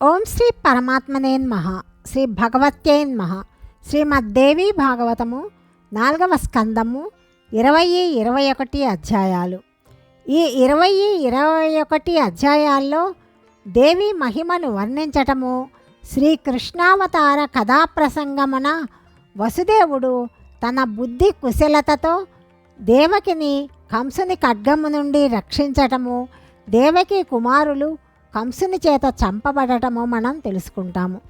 ఓం శ్రీ పరమాత్మనేన్మహ శ్రీ భగవత్యేన్మహ శ్రీమద్దేవి భాగవతము నాలుగవ స్కందము ఇరవై ఇరవై ఒకటి అధ్యాయాలు. ఈ ఇరవై ఇరవై ఒకటి అధ్యాయాల్లో దేవి మహిమను వర్ణించటము శ్రీకృష్ణావతార కథాప్రసంగమున వసుదేవుడు తన బుద్ధి కుశలతతో దేవకిని కంసుని ఖడ్గము నుండి రక్షించటము దేవకి కుమారులు కంసుని చేత చంపబడటము మనం తెలుసుకుంటాము.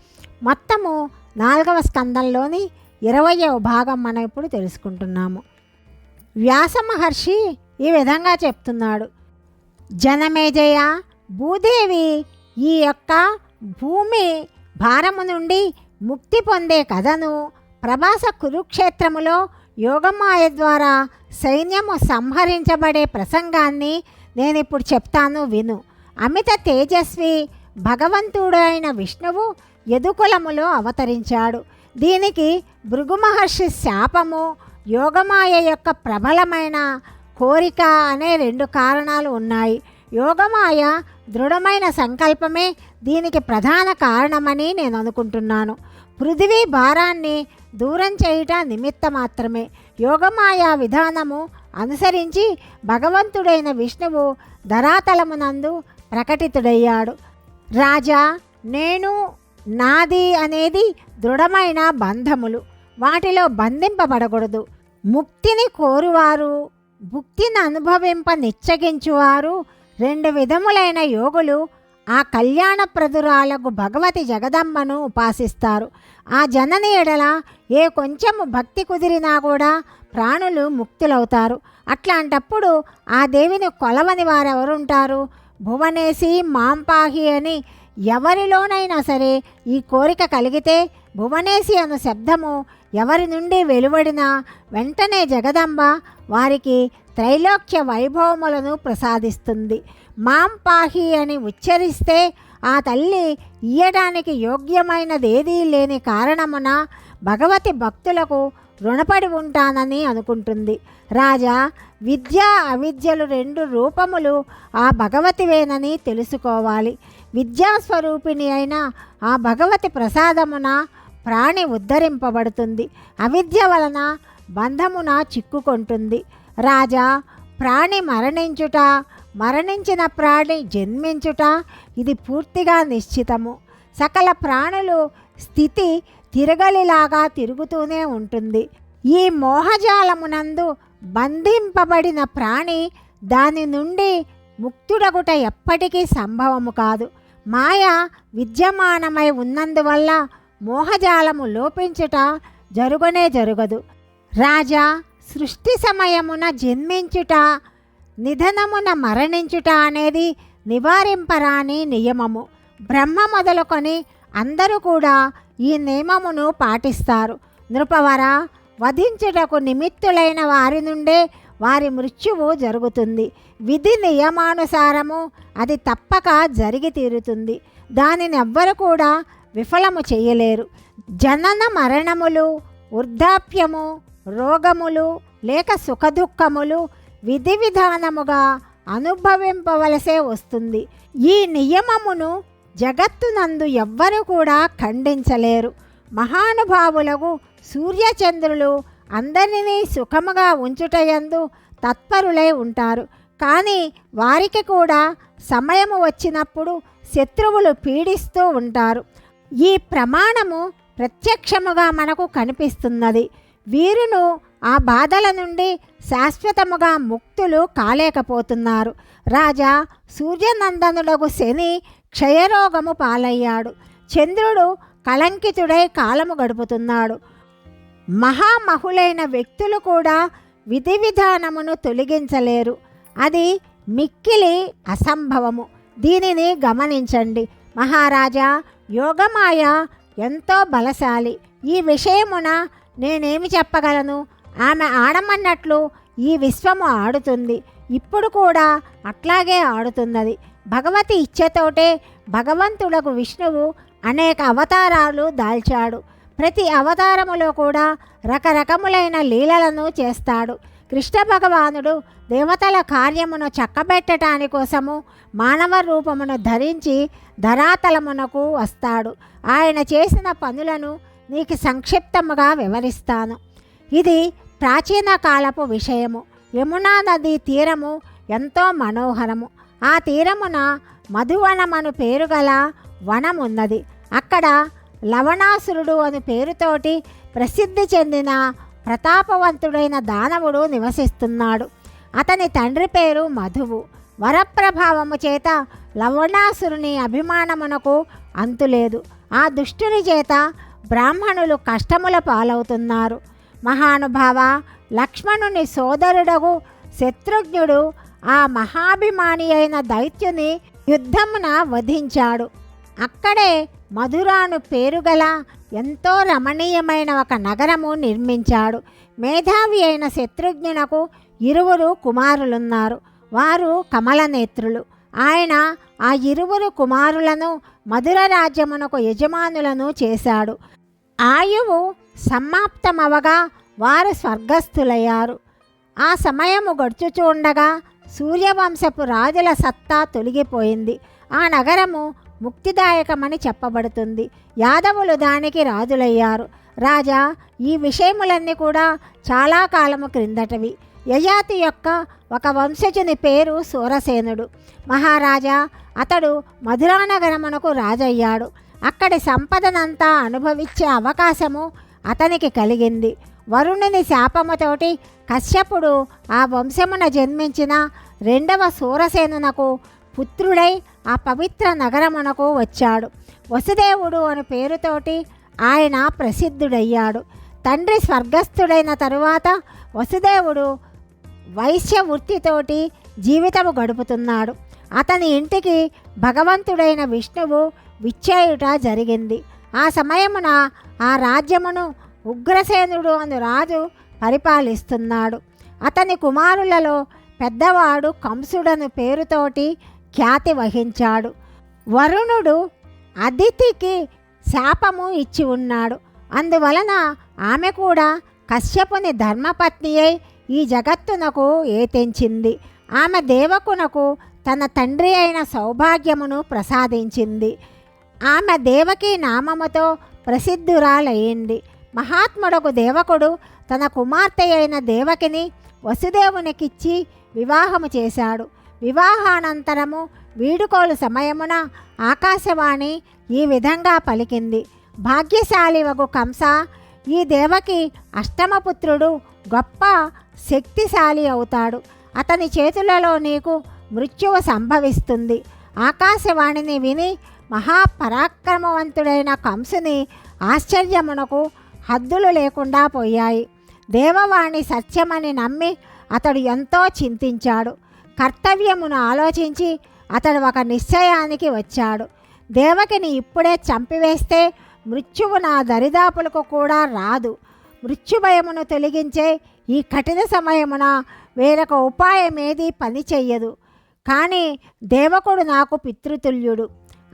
మొత్తము నాలుగవ స్కందంలోని ఇరవయవ భాగం మనం ఇప్పుడు తెలుసుకుంటున్నాము. వ్యాస మహర్షి ఈ విధంగా చెప్తున్నాడు. జనమేజయ భూదేవి ఈ యొక్క భూమి భారము నుండి ముక్తి పొందే కథను ప్రభాస కురుక్షేత్రములో యోగమాయ ద్వారా సైన్యము సంహరించబడే ప్రసంగాన్ని నేను ఇప్పుడు చెప్తాను విను. అమిత తేజస్వి భగవంతుడైన విష్ణువు యదుకులములో అవతరించాడు. దీనికి భృగు మహర్షి శాపము యోగమాయ యొక్క ప్రబలమైన కోరిక అనే రెండు కారణాలు ఉన్నాయి. యోగమాయ దృఢమైన సంకల్పమే దీనికి ప్రధాన కారణమని నేను అనుకుంటున్నాను. పృథివీ భారాన్ని దూరం చేయుట నిమిత్త మాత్రమే. యోగమాయ విధానము అనుసరించి భగవంతుడైన విష్ణువు ధరాతలమునందు ప్రకటితుడయ్యాడు. రాజా నేను నాది అనేది దృఢమైన బంధములు. వాటిలో బంధింపబడకూడదు. ముక్తిని కోరువారు భుక్తిని అనుభవింప నిచ్చగించువారు రెండు విధములైన యోగులు ఆ కళ్యాణప్రదురాలకు భగవతి జగదమ్మను ఉపాసిస్తారు. ఆ జనని ఎడల ఏ కొంచెము భక్తి కుదిరినా కూడా ప్రాణులు ముక్తులవుతారు. అట్లాంటప్పుడు ఆ దేవిని కొలవని వారెవరుంటారు? భువనేసి మాంపాహి అని ఎవరిలోనైనా సరే ఈ కోరిక కలిగితే భువనేసి అను శబ్దము ఎవరి నుండి వెలువడినా వెంటనే జగదంబ వారికి త్రైలోక్య వైభవములను ప్రసాదిస్తుంది. మాంపాహి అని ఉచ్చరిస్తే ఆ తల్లి ఇయ్యడానికి యోగ్యమైనదేదీ లేని కారణమున భగవతి భక్తులకు రుణపడి ఉంటానని అనుకుంటుంది. రాజా విద్య అవిద్యలు రెండు రూపములు ఆ భగవతివేనని తెలుసుకోవాలి. విద్యాస్వరూపిణి అయిన ఆ భగవతి ప్రసాదమున ప్రాణి ఉద్ధరింపబడుతుంది. అవిద్య వలన బంధమున చిక్కుకుంటుంది. రాజా ప్రాణి మరణించుట మరణించిన ప్రాణి జన్మించుట ఇది పూర్తిగా నిశ్చితము. సకల ప్రాణులు స్థితి తిరగలిలాగా తిరుగుతూనే ఉంటుంది. ఈ మోహజాలమునందు బంధింపబడిన ప్రాణి దాని నుండి ముక్తుడగుట ఎప్పటికీ సంభవము కాదు. మాయ విద్యమానమై ఉన్నందువల్ల మోహజాలము లోపించుట జరుగనే జరుగదు. రాజా సృష్టి సమయమున జన్మించుట నిధనమున మరణించుట అనేది నివారింపరాని నియమము. బ్రహ్మ మొదలుకొని అందరూ కూడా ఈ నియమమును పాటిస్తారు. నృపవర వధించుటకు నిమిత్తులైన వారి నుండే వారి మృత్యువు జరుగుతుంది. విధి నియమానుసారము అది తప్పక జరిగి తీరుతుంది. దానిని ఎవ్వరు కూడా విఫలము చేయలేరు. జనన మరణములు వృద్ధాప్యము రోగములు లేక సుఖదుఖములు విధి విధానముగా అనుభవింపవలసే వస్తుంది. ఈ నియమమును జగత్తునందు ఎవ్వరు కూడా ఖండించలేరు. మహానుభావులకు సూర్యచంద్రులు అందరినీ సుఖముగా ఉంచుటయందు తత్పరులై ఉంటారు. కానీ వారికి కూడా సమయము వచ్చినప్పుడు శత్రువులు పీడిస్తూ ఉంటారు. ఈ ప్రమాణము ప్రత్యక్షముగా మనకు కనిపిస్తున్నది. వీరును ఆ బాధల నుండి శాశ్వతముగా ముక్తులు కాలేకపోతున్నారు. రాజా సూర్యనందనులకు శని క్షయరోగము పాలయ్యాడు. చంద్రుడు కలంకితుడై కాలము గడుపుతున్నాడు. మహామహులైన వ్యక్తులు కూడా విధి విధానమును తొలగించలేరు. అది మిక్కిలి అసంభవము. దీనిని గమనించండి. మహారాజా యోగమాయ ఎంతో బలశాలి. ఈ విషయమున నేనేమి చెప్పగలను? ఆమె ఆడమన్నట్లు ఈ విశ్వము ఆడుతుంది. ఇప్పుడు కూడా అట్లాగే ఆడుతున్నది. భగవతి ఇచ్ఛతోటే భగవంతుడకు విష్ణువు అనేక అవతారాలు దాల్చాడు. ప్రతి అవతారములో కూడా రకరకములైన లీలలను చేస్తాడు. కృష్ణ భగవానుడు దేవతల కార్యమును చక్కబెట్టటాని కోసము మానవ రూపమును ధరించి ధరాతలమునకు వస్తాడు. ఆయన చేసిన పనులను నీకు సంక్షిప్తముగా వివరిస్తాను. ఇది ప్రాచీన కాలపు విషయము. యమునా నది తీరము ఎంతో మనోహరము. ఆ తీరమున మధువనమను పేరు గల వనమున్నది. అక్కడ లవణాసురుడు అని పేరుతోటి ప్రసిద్ధి చెందిన ప్రతాపవంతుడైన దానవుడు నివసిస్తున్నాడు. అతని తండ్రి పేరు మధువు. వరప్రభావము చేత లవణాసురుని అభిమానమునకు అంతులేదు ఆ దుష్టుని చేత బ్రాహ్మణులు కష్టముల పాలవుతున్నారు. మహానుభావ లక్ష్మణుని సోదరుడగు శత్రుఘ్నుడు ఆ మహాభిమాని అయిన దైత్యుని యుద్ధమున వధించాడు. అక్కడే మధురాను పేరుగల ఎంతో రమణీయమైన ఒక నగరము నిర్మించాడు. మేధావి అయిన శత్రుఘ్నునకు ఇరువురు కుమారులున్నారు. వారు కమలనేత్రులు ఆయన ఆ ఇరువురు కుమారులను మధుర రాజ్యమునకు యజమానులను చేశాడు. ఆయువు సమాప్తమవగా వారు స్వర్గస్థులయ్యారు. ఆ సమయము గడుచుచుండగా సూర్యవంశపు రాజుల సత్తా తొలగిపోయింది. ఆ నగరము ముక్తిదాయకమని చెప్పబడుతుంది. యాదవులు దానికి రాజులయ్యారు. రాజా ఈ విషయములన్నీ కూడా చాలా కాలము క్రిందటవి. యయాతి యొక్క ఒక వంశజుని పేరు సూరసేనుడు. మహారాజా అతడు మధురానగరమునకు రాజయ్యాడు. అక్కడి సంపదనంతా అనుభవించే అవకాశము అతనికి కలిగింది. వరుణుని శాపముతోటి కశ్యపుడు ఆ వంశమున జన్మించిన రెండవ సూరసేనునకు పుత్రుడై ఆ పవిత్ర నగరమునకు వచ్చాడు. వసుదేవుడు అని పేరుతోటి ఆయన ప్రసిద్ధుడయ్యాడు. తండ్రి స్వర్గస్థుడైన తరువాత వసుదేవుడు వైశ్య వృత్తితోటి జీవితము గడుపుతున్నాడు. అతని ఇంటికి భగవంతుడైన విష్ణువు విచ్చేయుట జరిగింది. ఆ సమయమున ఆ రాజ్యమును ఉగ్రసేనుడు అను రాజు పరిపాలిస్తున్నాడు. అతని కుమారులలో పెద్దవాడు కంసుడను పేరుతోటి ఖ్యాతి వహించాడు. వరుణుడు అదితికి శాపము ఇచ్చి ఉన్నాడు. అందువలన ఆమె కూడా కశ్యపుని ధర్మపత్ని అయి ఈ జగత్తునకు ఏతించింది. ఆమె దేవకునకు తన తండ్రి అయిన సౌభాగ్యమును ప్రసాదించింది. ఆమె దేవకి నామముతో ప్రసిద్ధురాలయ్యింది. మహాత్ముడకు దేవకుడు తన కుమార్తె అయిన దేవకిని వసుదేవునికిచ్చి వివాహము చేశాడు. వివాహానంతరము వీడుకోలు సమయమున ఆకాశవాణి ఈ విధంగా పలికింది. భాగ్యశాలి వగు కంస ఈ దేవకి అష్టమపుత్రుడు గొప్ప శక్తిశాలి అవుతాడు. అతని చేతులలో నీకు మృత్యువు సంభవిస్తుంది. ఆకాశవాణిని విని మహాపరాక్రమవంతుడైన కంసుని ఆశ్చర్యమునకు హద్దులు లేకుండా పోయాయి. దేవవాణి సత్యమని నమ్మి అతడు ఎంతో చింతించాడు. కర్తవ్యమును ఆలోచించి అతడు ఒక నిశ్చయానికి వచ్చాడు. దేవకిని ఇప్పుడే చంపివేస్తే మృత్యువు నా దరిదాపులకు కూడా రాదు. మృత్యుభయమును తొలగించే ఈ కఠిన సమయమున వేరొక ఉపాయమేది పని చెయ్యదు. కానీ దేవకుడు నాకు పితృతుల్యుడు.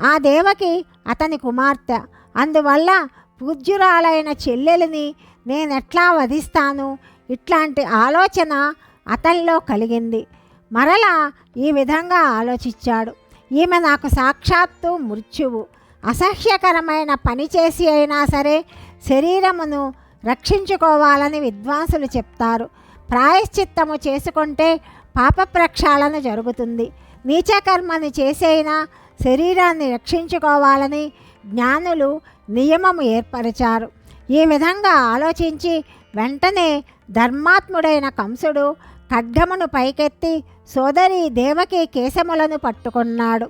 ఆ దేవకి అతని కుమార్తె. అందువల్ల పూజ్యురాలైన చెల్లెలిని నేనెట్లా వధిస్తాను? ఇట్లాంటి ఆలోచన అతనిలో కలిగింది. మరలా ఈ విధంగా ఆలోచించాడు. ఈమె నాకు సాక్షాత్తు మృత్యువు. అసహ్యకరమైన పని చేసి అయినా సరే శరీరమును రక్షించుకోవాలని విద్వాంసులు చెప్తారు. ప్రాయశ్చిత్తము చేసుకుంటే పాప ప్రక్షాళన జరుగుతుంది. నీచకర్మని చేసైనా శరీరాన్ని రక్షించుకోవాలని జ్ఞానులు నియమము ఏర్పరిచారు. ఈ విధంగా ఆలోచించి వెంటనే ధర్మాత్ముడైన కంసుడు ఖడ్గమును పైకెత్తి సోదరి దేవకి కేశములను పట్టుకున్నాడు.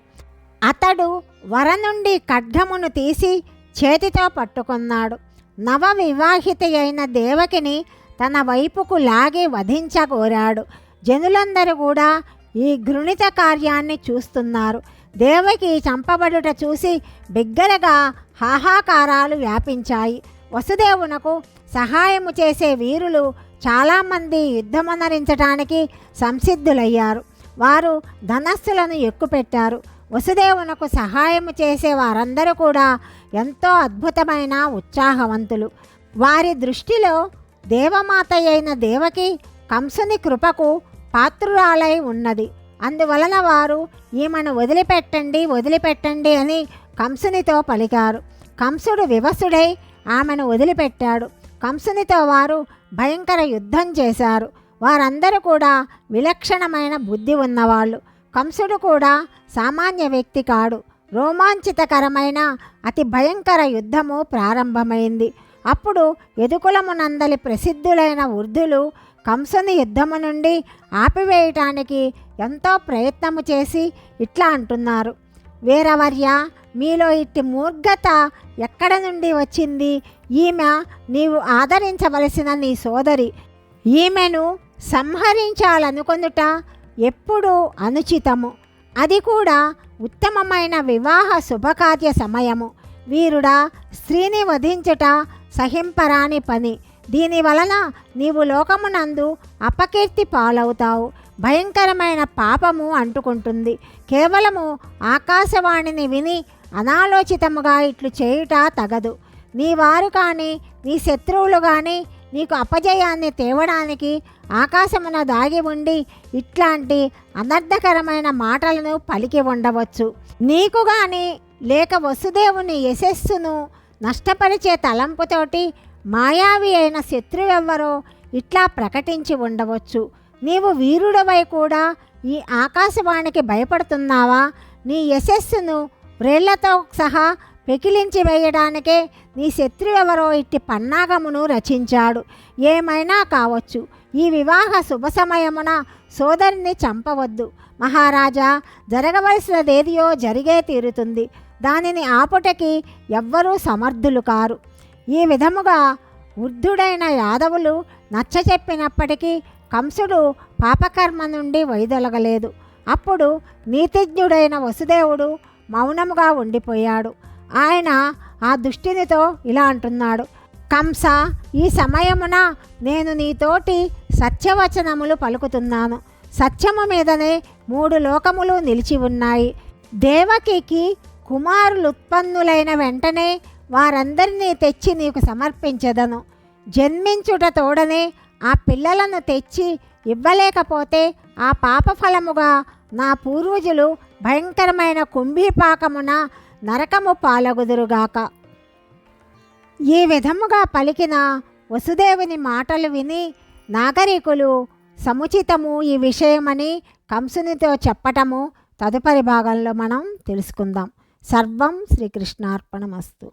అతడు వర నుండి ఖడ్గమును తీసి చేతితో పట్టుకున్నాడు. నవ వివాహిత అయిన దేవకిని తన వైపుకు లాగి వధించగోరాడు జనులందరూ కూడా ఈ ఘృణిత కార్యాన్ని చూస్తున్నారు. దేవకి చంపబడుట చూసి బిగ్గరగా హాహాకారాలు వ్యాపించాయి. వసుదేవునకు సహాయము చేసే వీరులు చాలామంది యుద్ధమనరించడానికి సంసిద్ధులయ్యారు. వారు ధనస్సులను ఎక్కుపెట్టారు. వసుదేవునకు సహాయము చేసే వారందరూ కూడా ఎంతో అద్భుతమైన ఉత్సాహవంతులు. వారి దృష్టిలో దేవమాత అయిన దేవకి కంసుని కృపకు పాత్రురాలై ఉన్నది. అందువలన వారు ఈమెను వదిలిపెట్టండి వదిలిపెట్టండి అని కంసునితో పలికారు. కంసుడు వివసుడై ఆమెను వదిలిపెట్టాడు. కంసునితో వారు భయంకర యుద్ధం చేశారు. వారందరూ కూడా విలక్షణమైన బుద్ధి ఉన్నవాళ్ళు. కంసుడు కూడా సామాన్య వ్యక్తి కాడు. రోమాంచితకరమైన అతి భయంకర యుద్ధము ప్రారంభమైంది. అప్పుడు ఎదుకులమునందలి ప్రసిద్ధులైన వృద్ధులు కంసని యుద్ధము నుండి ఆపివేయటానికి ఎంతో ప్రయత్నము చేసి ఇట్లా అంటున్నారు. వీరవర్య మీలో ఇట్టి మూర్ఘత ఎక్కడ నుండి వచ్చింది? ఈమె నీవు ఆదరించవలసిన నీ సోదరి. ఈమెను సంహరించాలనుకొనుట ఎప్పుడూ అనుచితము. అది కూడా ఉత్తమమైన వివాహ శుభకార్య సమయము. వీరుడా స్త్రీని వధించుట సహింపరాని పని. దీని వలన నీవు లోకమునందు అపకీర్తి పాలవుతావు. భయంకరమైన పాపము అంటుకుంటుంది. కేవలము ఆకాశవాణిని విని అనాలోచితముగా ఇట్లు చేయుట తగదు. నీ వారు కానీ నీ శత్రువులు కానీ నీకు అపజయాన్ని తేవడానికి ఆకాశమున దాగి ఉండి ఇట్లాంటి అనర్థకరమైన మాటలను పలికి ఉండవచ్చు. నీకు కానీ లేక వసుదేవుని యశస్సును నష్టపరిచే తలంపుతోటి మాయావి అయిన శత్రువెవ్వరో ఇట్లా ప్రకటించి ఉండవచ్చు. నీవు వీరుడవై కూడా ఈ ఆకాశవాణికి భయపడుతున్నావా? నీ యశస్సును వ్రేళ్ళతో సహా పెకిలించి వేయడానికే నీ శత్రువెవరో ఇట్టి పన్నాగమును రచించాడు. ఏమైనా కావచ్చు. ఈ వివాహ శుభ సమయమున సోదరిని చంపవద్దు. మహారాజా జరగవలసినదేదియో జరిగే తీరుతుంది. దానిని ఆపుటకి ఎవ్వరూ సమర్థులు కారు. ఈ విధముగా వృద్ధుడైన యాదవులు నచ్చ చెప్పినప్పటికీ కంసుడు పాపకర్మ నుండి వైదొలగలేదు. అప్పుడు నీతిజ్ఞుడైన వసుదేవుడు మౌనముగా ఉండిపోయాడు. ఆయన ఆ దుష్టినితో ఇలా అంటున్నాడు. కంస ఈ సమయమున నేను నీతోటి సత్యవచనములు పలుకుతున్నాను. సత్యము మీదనే మూడు లోకములు నిలిచి ఉన్నాయి. దేవకికి కుమారులు ఉత్పన్నులైన వెంటనే వారందరినీ తెచ్చి నీకు సమర్పించదను. జన్మించుట తోడనే ఆ పిల్లలను తెచ్చి ఇవ్వలేకపోతే ఆ పాపఫలముగా నా పూర్వజులు భయంకరమైన కుంభీపాకమున నరకము పాలగుదురుగాక. ఈ విధముగా పలికిన వసుదేవుని మాటలు విని నాగరికులు సముచితము ఈ విషయమని కంసునితో చెప్పటము తదుపరి భాగంలో మనం తెలుసుకుందాం. సర్వం శ్రీకృష్ణార్పణమస్తు.